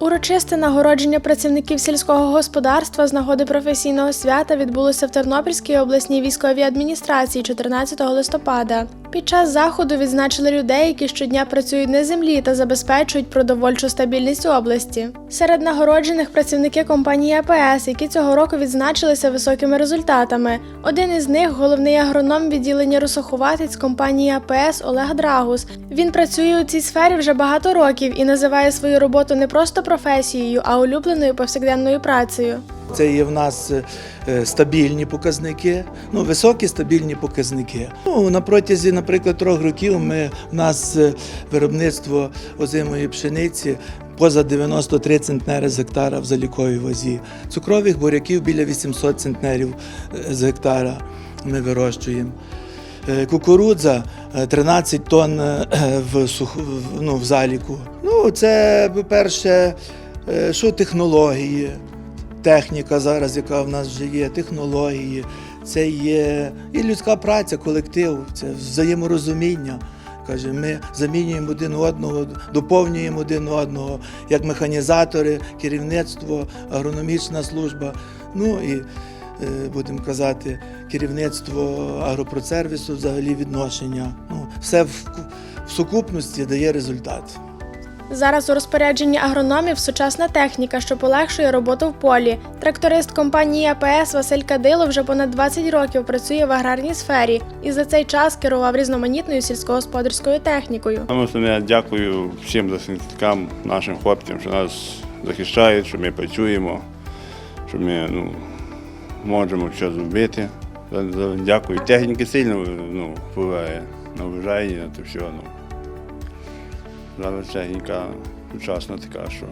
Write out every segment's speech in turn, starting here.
Урочисте нагородження працівників сільського господарства з нагоди професійного свята відбулося в Тернопільській обласній військовій адміністрації 14 листопада. Під час заходу відзначили людей, які щодня працюють на землі та забезпечують продовольчу стабільність області. Серед нагороджених працівники компанії АПС, які цього року відзначилися високими результатами. Один із них головний агроном відділення Русоховатець компанії АПС Олег Драгус. Він працює у цій сфері вже багато років і називає свою роботу не просто професією, а улюбленою повсякденною працею. Це є в нас е, стабільні показники, ну високі стабільні показники. Ну на протязі, наприклад, трьох років ми в нас е, виробництво озимої пшениці. Поза 93 центнери з гектара в заліковій вазі. Цукрових буряків біля 800 центнерів е, з гектара ми вирощуємо. Кукурудза е, 13 тонн в, сух... ну, в заліку. Ну, це, по-перше, е, що технології, техніка зараз, яка в нас вже є, технології, це є і людська праця, колектив, це взаєморозуміння. Каже, ми замінюємо один одного, доповнюємо один одного, як механізатори, керівництво, агрономічна служба. Ну і е, будемо казати, керівництво агропродсервісу, взагалі відношення. Ну, все в, в сукупності дає результат. Зараз у розпорядженні агрономів сучасна техніка, що полегшує роботу в полі. Тракторист компанії АПС Василь Кадило вже понад 20 років працює в аграрній сфері і за цей час керував різноманітною сільськогосподарською технікою. Я дякую всім захисникам, нашим хлопцям, що нас захищають, що ми працюємо, що ми ну, можемо щось зробити. Дякую. Техніки сильно ну, впливає на врожай, на те все. Ну. Зараз техніка сучасна така, що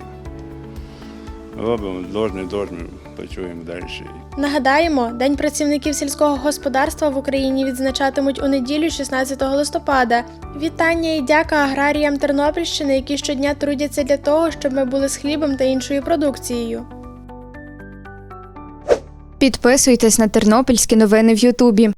робимо, должне, должне, працюємо далі. Нагадаємо, День працівників сільського господарства в Україні відзначатимуть у неділю 16 листопада. Вітання і дяка аграріям Тернопільщини, які щодня трудяться для того, щоб ми були з хлібом та іншою продукцією. Підписуйтесь на тернопільські новини в Ютубі.